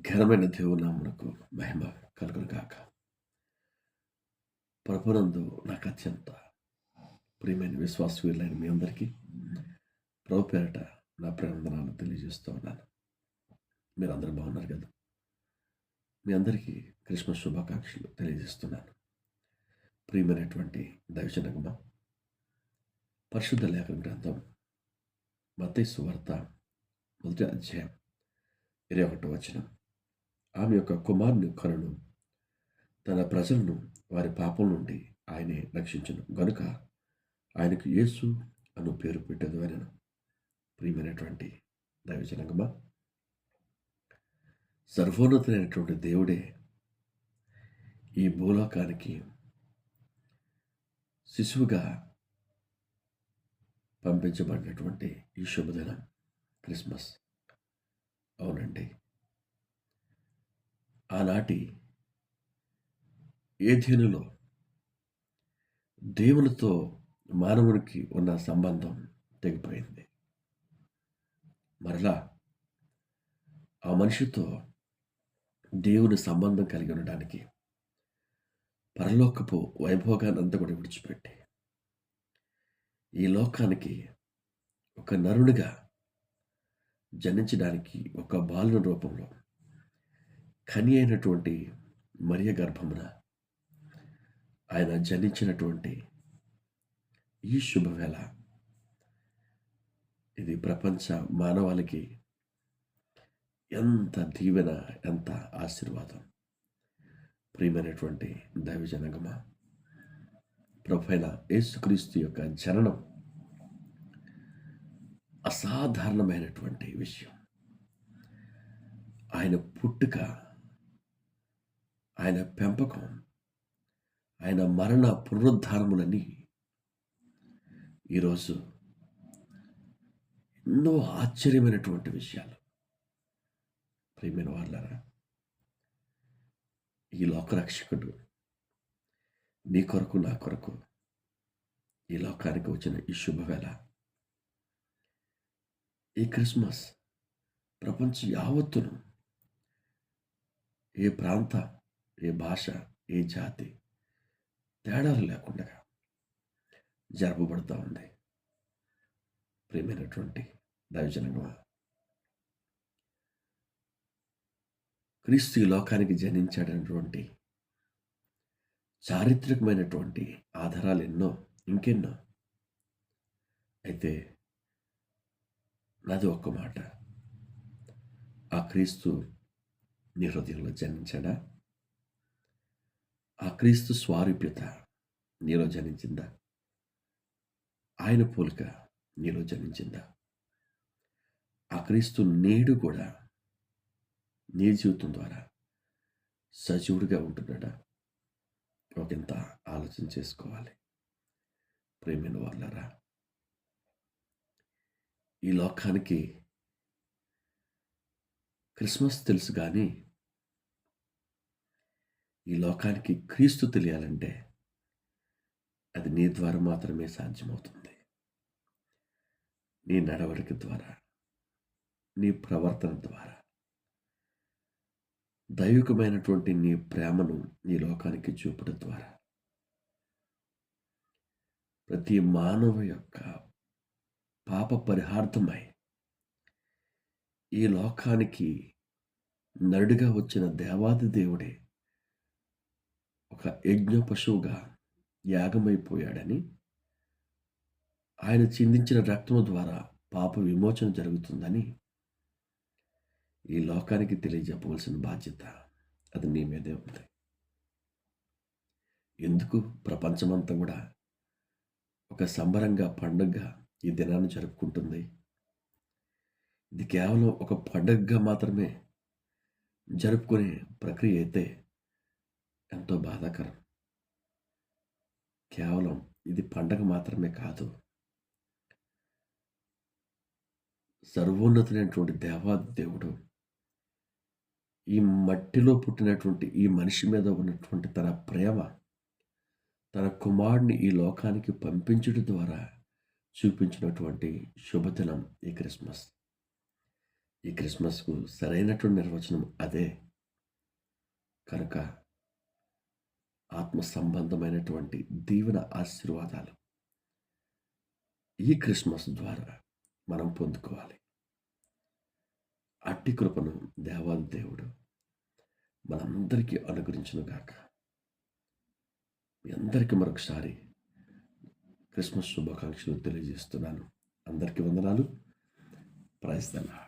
ఘనమైన దేవునామునకు మహిమ కలుగును కాక ప్రభునందు నాకు అత్యంత ప్రియమైన విశ్వాసవీరులైన మీ అందరికీ ప్రభు పేరట నా ప్రేమనాలు తెలియజేస్తూ ఉన్నాను. మీరు అందరూ బాగున్నారు కదా? మీ అందరికీ క్రిస్మస్ శుభాకాంక్షలు తెలియజేస్తున్నాను. ప్రియమైనటువంటి దైవజనగమ పరిశుద్ధ లేఖన గ్రంథం మత్తయి సువార్త మొదటి అధ్యాయం ఇరవై ఒకటి వచనం. ఆమె యొక్క కుమారుని కనును తన ప్రజలను వారి పాపం నుండి ఆయనే రక్షించను. గనుక ఆయనకు యేసు అను పేరు పెట్టదు అని ప్రియమైనటువంటి దైవజనంగమా సర్వోన్నతులైనటువంటి దేవుడే ఈ భూలోకానికి శిశువుగా పంపించబడినటువంటి ఈ శుభదినం క్రిస్మస్. అవునండి. ఆనాటి ఏథేనులో దేవునితో మానవునికి ఉన్న సంబంధం తెగిపోయింది. మరలా ఆ మనిషితో దేవుని సంబంధం కలిగి ఉండడానికి పరలోకపు వైభోగాన్ని అంతా కూడా విడిచిపెట్టి ఈ లోకానికి ఒక నరునిగా జనించడానికి ఒక బాలుని రూపంలో కని అయినటువంటి మరియ గర్భమున ఆయన జనించినటువంటి ఈ శుభవేళ. ఇది ప్రపంచ మానవాళికి ఎంత దీవెన ఎంత ఆశీర్వాదం. ప్రియమైనటువంటి దైవజనగమ ప్రభైన యేసుక్రీస్తు యొక్క జననం అసాధారణమైనటువంటి విషయం. ఆయన పుట్టుక ఆయన పెంపకం ఆయన మరణ పునరుద్ధారములని ఈరోజు ఎన్నో ఆశ్చర్యమైనటువంటి విషయాలు. ప్రియమైన వాళ్ళారా ఈ లోకరక్షకుడు నీ కొరకు నా కొరకు ఈ లోకానికి వచ్చిన ఈ శుభవేళ ఈ క్రిస్మస్ ప్రపంచ యావత్తును ఏ ప్రాంత ఏ భాష ఏ జాతి తేడాలు లేకుండా జరపబడుతూ ఉంది. ప్రియమైనటువంటి దైవజనంగా క్రీస్తు ఈ లోకానికి జనించాడనటువంటి చారిత్రకమైనటువంటి ఆధారాలు ఎన్నో ఇంకెన్నో. అయితే నాది ఒక్క మాట. ఆ క్రీస్తు నీ హృదయంలో జన్మించాడా ఆ క్రీస్తు స్వారూప్యత నీలో జనించిందా? ఆయన పోలిక నీలో జనించిందా? ఆ క్రీస్తు నేడు కూడా నీ జీవితం ద్వారా సజీవుడిగా ఉంటున్నాడా? ఒకంత ఆలోచన చేసుకోవాలి. ప్రేమైన వాళ్ళరా ఈ లోకానికి క్రిస్మస్ తెలుసు కానీ ఈ లోకానికి క్రీస్తు తెలియాలంటే అది నీ ద్వారా మాత్రమే సాధ్యమవుతుంది. నీ నడవడిక ద్వారా నీ ప్రవర్తన ద్వారా. దైవికమైనటువంటి నీ ప్రేమను నీ లోకానికి చూపడం ద్వారా. ప్రతి మానవ యొక్క పాప పరిహార్థమై ఈ లోకానికి నరుడిగా వచ్చిన దేవాది దేవుడే ఒక యజ్ఞ పశువుగా యాగమైపోయాడని ఆయన చిందించిన రక్తము ద్వారా పాప విమోచన జరుగుతుందని ఈ లోకానికి తెలియజెప్పవలసిన బాధ్యత అది నీ మీదే ఉంది. ఎందుకు? ప్రపంచమంతా కూడా ఒక సంబరంగా పండుగగా ఈ దినాన్ని జరుపుకుంటుంది. ఇది కేవలం ఒక పండుగగా మాత్రమే జరుపుకునే ప్రక్రియ అయితే ఎంతో బాధాకరం. కేవలం ఇది పండగ మాత్రమే కాదు. సర్వోన్నతులైనటువంటి దేవాదేవుడు ఈ మట్టిలో పుట్టినటువంటి ఈ మనిషి మీద ఉన్నటువంటి తన ప్రేమ తన కుమారుడిని ఈ లోకానికి పంపించడం ద్వారా చూపించినటువంటి శుభదినం ఈ క్రిస్మస్. ఈ క్రిస్మస్కు సరైనటువంటి నిర్వచనం అదే. కనుక ఆత్మ సంబంధమైనటువంటి దీవెన ఆశీర్వాదాలు ఈ క్రిస్మస్ ద్వారా మనం పొందుకోవాలి. అట్టి కృపను దేవాది దేవుడు మనందరికీ అనుగ్రహించునుగాక. మీ అందరికీ మరొకసారి క్రిస్మస్ శుభాకాంక్షలు తెలియజేస్తున్నాను. అందరికీ వందనాలు. ప్రైజ్